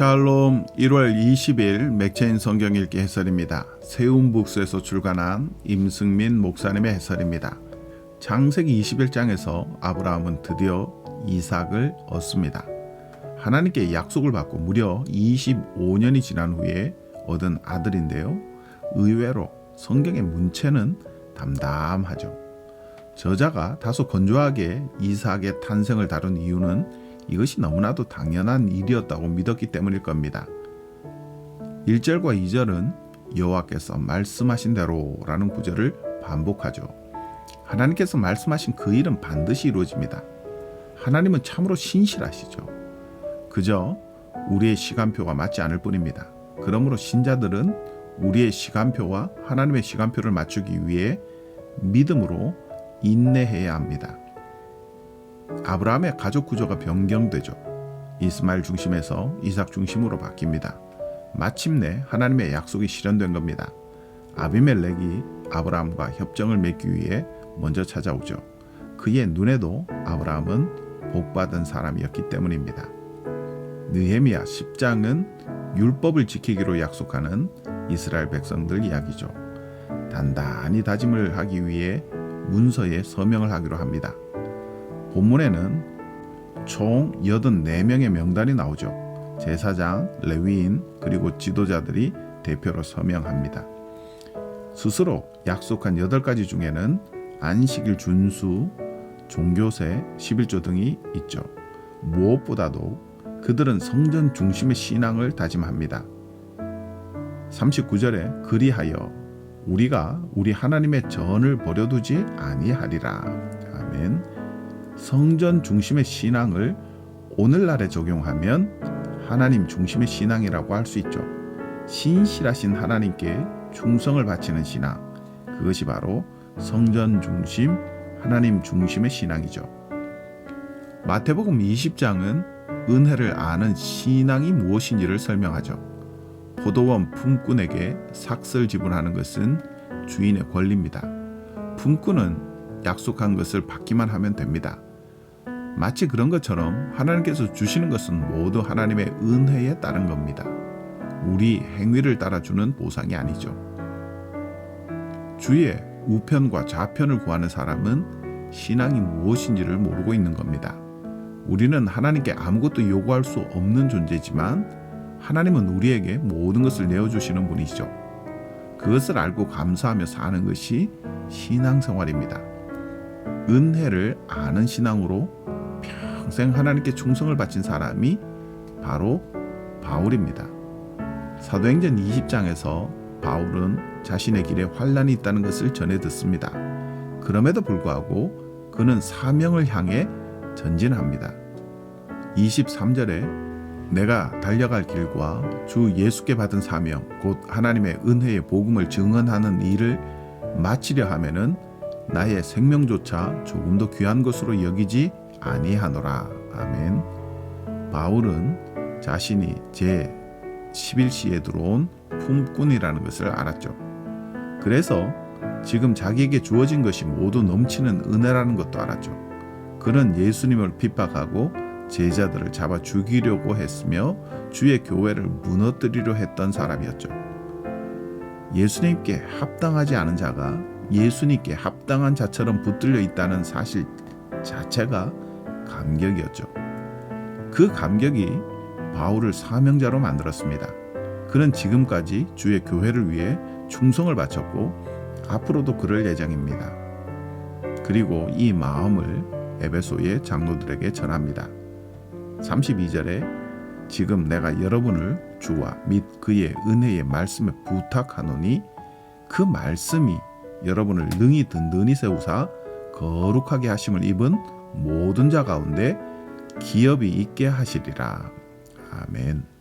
샬롬 1월 20일 맥체인 성경 읽기 해설입니다. 세움북스에서 출간한 임승민 목사님의 해설입니다. 창세기 21장에서 아브라함은 드디어 이삭을 얻습니다. 하나님께 약속을 받고 무려 25년이 지난 후에 얻은 아들인데요. 의외로 성경의 문체는 담담하죠. 저자가 다소 건조하게 이삭의 탄생을 다룬 이유는 이것이 너무나도 당연한 일이었다고 믿었기 때문일 겁니다. 1절과 2절은 여호와께서 말씀하신 대로라는 구절을 반복하죠. 하나님께서 말씀하신 그 일은 반드시 이루어집니다. 하나님은 참으로 신실하시죠. 그저 우리의 시간표가 맞지 않을 뿐입니다. 그러므로 신자들은 우리의 시간표와 하나님의 시간표를 맞추기 위해 믿음으로 인내해야 합니다. 아브라함의 가족 구조가 변경되죠. 이스마엘 중심에서 이삭 중심으로 바뀝니다. 마침내 하나님의 약속이 실현된 겁니다. 아비멜렉이 아브라함과 협정을 맺기 위해 먼저 찾아오죠. 그의 눈에도 아브라함은 복받은 사람이었기 때문입니다. 느헤미야 10장은 율법을 지키기로 약속하는 이스라엘 백성들 이야기죠. 단단히 다짐을 하기 위해 문서에 서명을 하기로 합니다. 본문에는 총 84명의 명단이 나오죠. 제사장, 레위인, 그리고 지도자들이 대표로 서명합니다. 스스로 약속한 8가지 중에는 안식일 준수, 종교세, 11조 등이 있죠. 무엇보다도 그들은 성전 중심의 신앙을 다짐합니다. 39절에 그리하여 우리가 우리 하나님의 전을 버려두지 아니하리라. 아멘. 성전 중심의 신앙을 오늘날에 적용하면 하나님 중심의 신앙이라고 할 수 있죠. 신실하신 하나님께 충성을 바치는 신앙. 그것이 바로 성전 중심, 하나님 중심의 신앙이죠. 마태복음 20장은 은혜를 아는 신앙이 무엇인지를 설명하죠. 포도원 품꾼에게 삭슬 지불하는 것은 주인의 권리입니다. 품꾼은 약속한 것을 받기만 하면 됩니다. 마치 그런 것처럼 하나님께서 주시는 것은 모두 하나님의 은혜에 따른 겁니다. 우리 행위를 따라주는 보상이 아니죠. 주의 우편과 좌편을 구하는 사람은 신앙이 무엇인지를 모르고 있는 겁니다. 우리는 하나님께 아무것도 요구할 수 없는 존재지만 하나님은 우리에게 모든 것을 내어주시는 분이시죠. 그것을 알고 감사하며 사는 것이 신앙생활입니다. 은혜를 아는 신앙으로 평생 하나님께 충성을 바친 사람이 바로 바울입니다. 사도행전 20장에서 바울은 자신의 길에 환란이 있다는 것을 전해 듣습니다. 그럼에도 불구하고 그는 사명을 향해 전진합니다. 23절에 내가 달려갈 길과 주 예수께 받은 사명 곧 하나님의 은혜의 복음을 증언하는 일을 마치려 하면은 나의 생명조차 조금 더 귀한 것으로 여기지 아니하노라. 아멘. 바울은 자신이 제 11시에 들어온 품꾼이라는 것을 알았죠. 그래서 지금 자기에게 주어진 것이 모두 넘치는 은혜라는 것도 알았죠. 그는 예수님을 핍박하고 제자들을 잡아 죽이려고 했으며 주의 교회를 무너뜨리려 했던 사람이었죠. 예수님께 합당하지 않은 자가 예수님께 합당한 자처럼 붙들려 있다는 사실 자체가 감격이었죠. 그 감격이 바울을 사명자로 만들었습니다. 그는 지금까지 주의 교회를 위해 충성을 바쳤고 앞으로도 그럴 예정입니다. 그리고 이 마음을 에베소의 장로들에게 전합니다. 32절에 지금 내가 여러분을 주와 및 그의 은혜의 말씀에 부탁하노니 그 말씀이 여러분을 능히 든든히 세우사 거룩하게 하심을 입은 모든 자 가운데 기업이 있게 하시리라. 아멘.